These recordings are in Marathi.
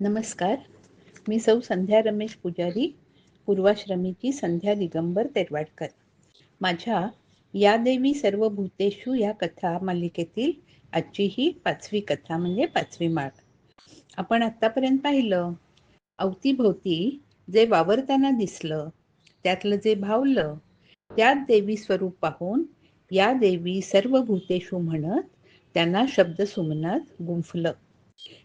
नमस्कार. मी सौ संध्या रमेश पुजारी पूर्वाश्रमीची संध्या दिगंबर तेरवाडकर. माझ्या या देवी सर्व भूतेषु या कथा मालिकेतील आजची ही पाचवी कथा म्हणजे पाचवी माळ. आपण आत्तापर्यंत पाहिलं अवतीभोवती जे वावरताना दिसलं त्यातलं जे भावलं त्यात देवी स्वरूप पाहून या देवी सर्व भूतेषु म्हणत त्यांना शब्द सुमनात गुंफलं.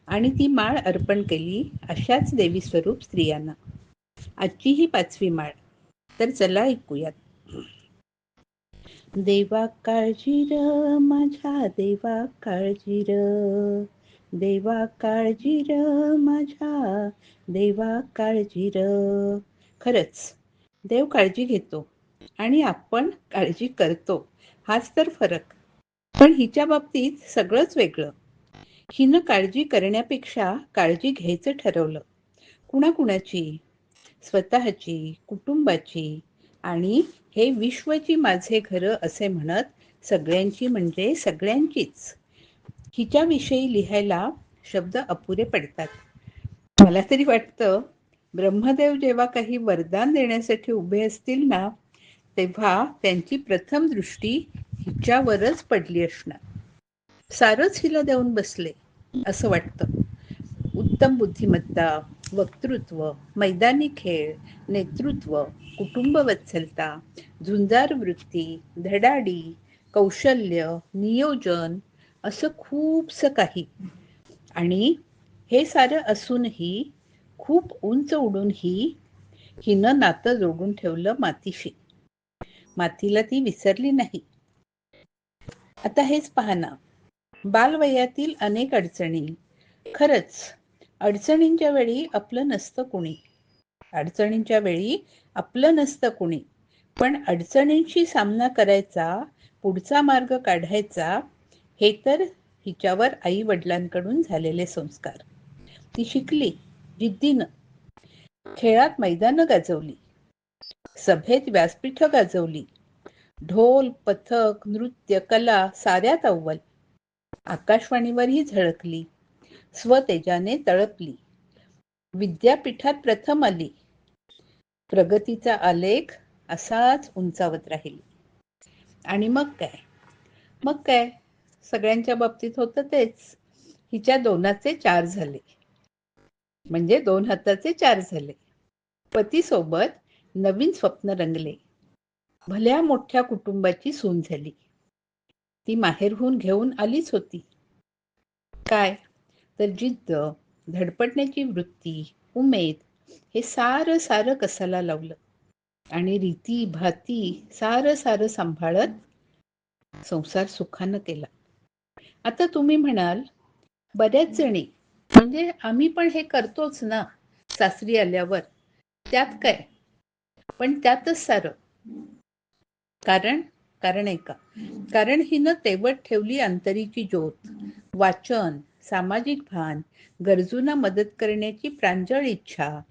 आणि ती माळ अर्पण केली अशाच देवी स्वरूप स्त्रियांना. आजची ही पाचवी माळ. तर चला ऐकूयात. देवा काळजी र माझ्या देवा काळजी र देवा काळजी र माझ्या देवा काळजी र खरंच देव काळजी घेतो आणि आपण काळजी करतो. हाच तर फरक. पण हिच्या बाबतीत सगळंच वेगळं. हिनं काळजी करण्यापेक्षा काळजी घ्यायचं ठरवलं. कुणाकुणाची? स्वतःची कुटुंबाची आणि हे विश्वची माझे घरं असे म्हणत सगळ्यांची म्हणजे सगळ्यांचीच. हिच्याविषयी लिहायला शब्द अपुरे पडतात. मला तरी वाटतं ब्रह्मदेव जेव्हा काही वरदान देण्यासाठी उभे असतील ना तेव्हा त्यांची प्रथम दृष्टी हिच्यावरच पडली असणार. सारच हिला देऊन बसले असं वाटतं. उत्तम बुद्धिमत्ता वक्तृत्व मैदानी खेळ नेतृत्व कुटुंब वत्सलता झुंजार वृत्ती धडाडी कौशल्य नियोजन असं खूपसं काही. आणि हे सारं असूनही खूप उंच उडूनही हिनं नातं जोडून ठेवलं मातीशी. मातीला ती विसरली नाही. आता हेच पाहना. बालवयातील अनेक अडचणी. खरंच अडचणींच्या वेळी आपलं नसतं कुणी. अडचणींच्या वेळी आपलं नसतं कुणी. पण अडचणींशी सामना करायचा पुढचा मार्ग काढायचा हे तर हिच्यावर आई वडिलांकडून झालेले संस्कार. ती शिकली जिद्दीनं. खेळात मैदानं गाजवली. सभेत व्यासपीठ गाजवली. ढोल पथक नृत्य कला साऱ्यात अव्वल. आकाशवाणीवरही झळकली. स्वतेजाने तळपली. विद्यापीठात प्रथम आली. प्रगतीचा आलेख असाच उंचावत राहील. आणि मग काय? मग काय? सगळ्यांच्या बाबतीत होतं तेच. हिच्या दोनाचे चार झाले. म्हणजे दोन हाताचे चार झाले. पतीसोबत नवीन स्वप्न रंगले. भल्या मोठ्या कुटुंबाची सून झाली. ती माहेरहून घेऊन आलीच होती. काय? तर जिद्द धडपडण्याची वृत्ती उमेद हे सारं सारं कसाला लावलं? आणि रीती भाती सारं सारं सांभाळत संसार सुखानं केला. आता तुम्ही म्हणाल बऱ्याच जणी म्हणजे आम्ही पण हे करतोच ना सासरी आल्यावर. त्यात काय? पण त्यातच सारं. कारण कारण ऐका कारण हिनं तेवट ठेवली अंतरीची ज्योत वाचन सामाजिक भान गरजूंना मदत करण्याची प्रांजळ इच्छा.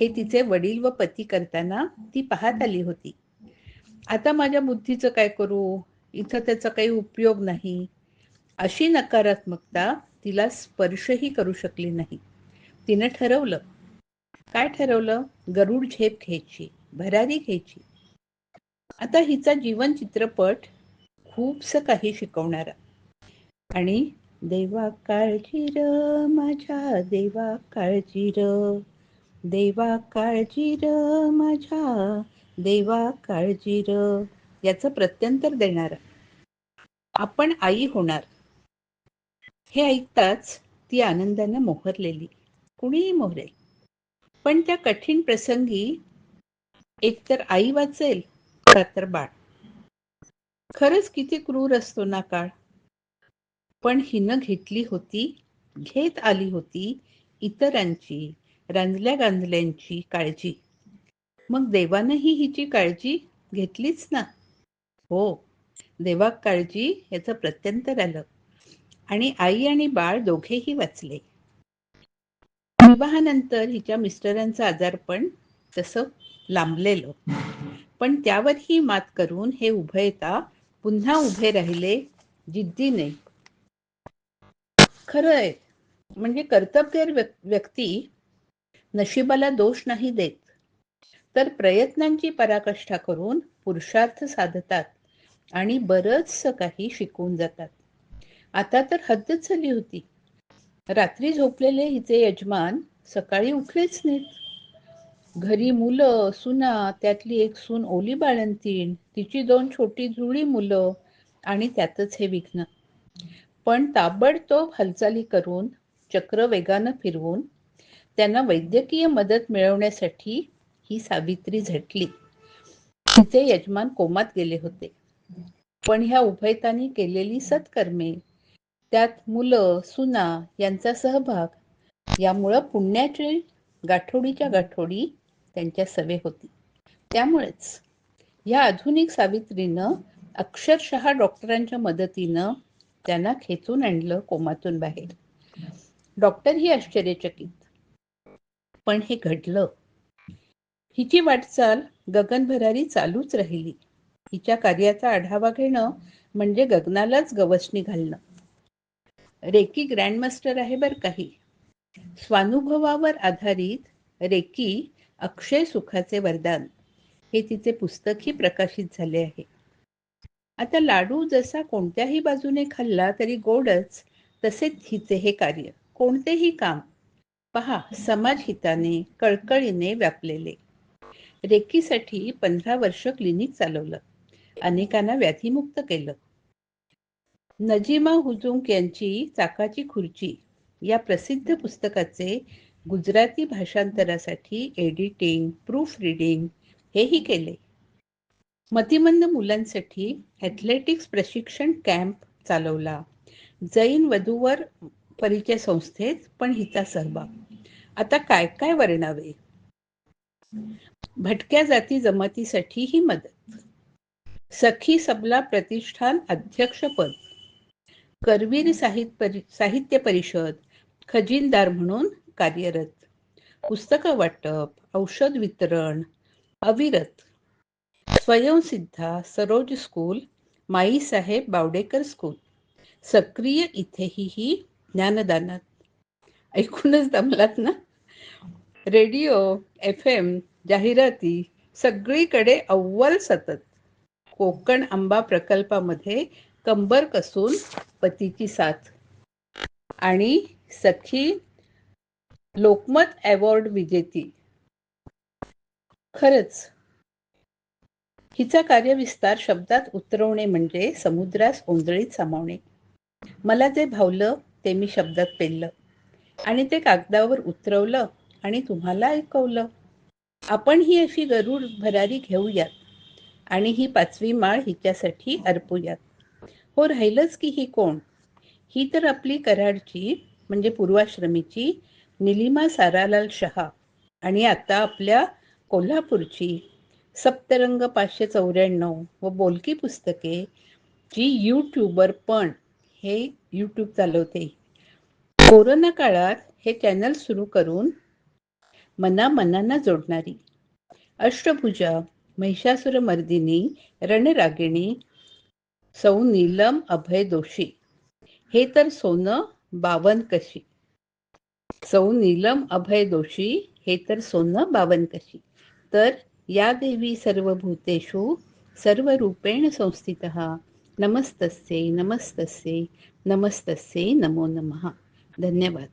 हे तिचे वडील व पती करताना ती पाहत आली होती. आता माझ्या बुद्धीचं काय करू? इथं त्याचा काही उपयोग नाही. अशी नकारात्मकता तिला स्पर्शही करू शकली नाही. तिनं ठरवलं. काय ठरवलं? गरुड झेप घ्यायची भरारी घ्यायची. आता हिचा जीवन चित्रपट खूपस काही शिकवणारा. आणि देवा काळजी र माझ्या देवा काळजी र. देवा काळजी र माझ्या देवा काळजी र. याचं प्रत्यंतर देणार. आपण आई होणार. हे ऐकताच ती आनंदानं मोहरलेली. कुणीही मोहरेल पण त्या कठीण प्रसंगी एकतर आई वाचेल तर बाळ? खरंच किती क्रूर असतो ना काळ. पण हिनं घेतली होती घेत आली होती इतरांची रांजल्या गांजल्यांची काळजी. मग देवानंही हिची काळजी घेतलीच ना? हो देवा काळजी याचं प्रत्यंतर आलं. आणि आई आणि बाळ दोघेही वाचले. विवाहानंतर हिच्या मिस्टरांचं आजारपण तसं लांबलेलं. पण त्यावरही मात करून हे उभयता पुन्हा उभे राहिले जिद्दीने खरंय म्हणजे कर्तव्य व्यक्ती नशिबाला दोष नाही देत. तर प्रयत्नांची पराकाष्ठा करून पुरुषार्थ साधतात आणि बरंच काही शिकून जातात. आता तर हद्दच झाली होती. रात्री झोपलेले हिचे यजमान सकाळी उठलेच नाहीत. घरी मुलं सुना त्यातली एक सून ओली बाळंतीण तिची दोन छोटी जुळी मुलं आणि त्यातच हे विघ्न. पण ताबडतोब हालचाली करून चक्र वेगानं फिरवून त्यांना वैद्यकीय मदत मिळवण्यासाठी ही सावित्री झटली. तिचे यजमान कोमात गेले होते. पण ह्या उभयतांनी केलेली सत्कर्मे त्यात मुलं सुना यांचा सहभाग यामुळं पुण्याची गाठोडीच्या गाठोडी त्यांच्या सवे होती. त्यामुळेच या आधुनिक सावित्रीनं अक्षरशः डॉक्टरांच्या मदतीनं त्यांना खेचून आणलं कोमातून बाहेर. डॉक्टर ही आश्चर्यचकित. पण हे घडलं. हिची वाटचाल गगनभरारी चालूच राहिली. हिच्या कार्याचा आढावा घेणं म्हणजे गगनालाच गवसणी घालणं. रेकी ग्रँडमास्टर आहे बर काही. स्वानुभवावर आधारित रेकी अक्षय सुखाचे वरदान. हे तिचे पुस्तकही प्रकाशित झाले आहे. आता लाडू जसा कोणत्याही बाजूने खाल्ला तरी गोडच तसेच हिचे हे कार्य. कोणतेही काम. पहा समाजहिताने कळकळीने व्यापलेले. रेकीसाठी पंधरा वर्ष क्लिनिक चालवलं. अनेकांना व्याधीमुक्त केलं. नजीमा हुजुंक यांची चाकाची खुर्ची या प्रसिद्ध पुस्तकाचे गुजराती भाषांतरासाठी एडिटिंग प्रूफ रिडिंग हेही केले. मतिमंद मुलांसाठी ॲथलेटिक्स प्रशिक्षण कॅम्प चालवला. जैन वधूवर परिचय संस्थेत पण हिचा सहभाग. आता काय काय वर्णावे? भटक्या जाती जमातीसाठी ही मदत. सखी सबला प्रतिष्ठान अध्यक्षपद. करवीर साहित्य परिषद खजिनदार म्हणून कार्यरत पुस्तकं वाटप औषध वितरण अविरत. Swayamsiddha Saroj school Maisaheb Bawdekar school. सक्रिय इथेही ही ज्ञानदानात. ऐकूनच दमलात ना? रेडिओ एफ एम जाहिराती सगळीकडे अव्वल सतत. कोकण आंबा प्रकल्पामध्ये कंबर कसून पतीची साथ. आणि सखी लोकमत अवॉर्ड विजेती. खरंच हिचा कार्यविस्तार शब्दात उतरवणे म्हणजे समुद्रास ओंजळीत सामावणे. मला जे भावलं ते मी शब्दात पेललं. आणि ते कागदावर उतरवलं आणि तुम्हाला ऐकवलं. आपण ही अशी गरुड भरारी घेऊयात आणि ही पाचवी माळ हिच्यासाठी अर्पूयात. हो राहिलंच की ही कोण? ही तर आपली कराडची म्हणजे पूर्वाश्रमीची निलिमा सारालाल शहा आणि आता आपल्या कोल्हापूरची सप्तरंग पाचशे चौऱ्याण्णव व बोलकी पुस्तके जी यूट्यूबर पण हे यूट्यूब चालवते. कोरोना काळात हे चॅनल सुरू करून मना मनांना जोडणारी. अष्टभुजा महिषासुर मर्दिनी रणरागिणी सौ नीलम अभय दोषी. हे तर सोनं बावन कशी. सौ नीलम अभय दोषी हे तर सोनं बावनकशी. तर या देवी सर्वभूतेषु सर्वरूपेण संस्थितः. नमस्तस्ये नमस्तस्ये नमस्तस्ये नमो नमः. धन्यवाद.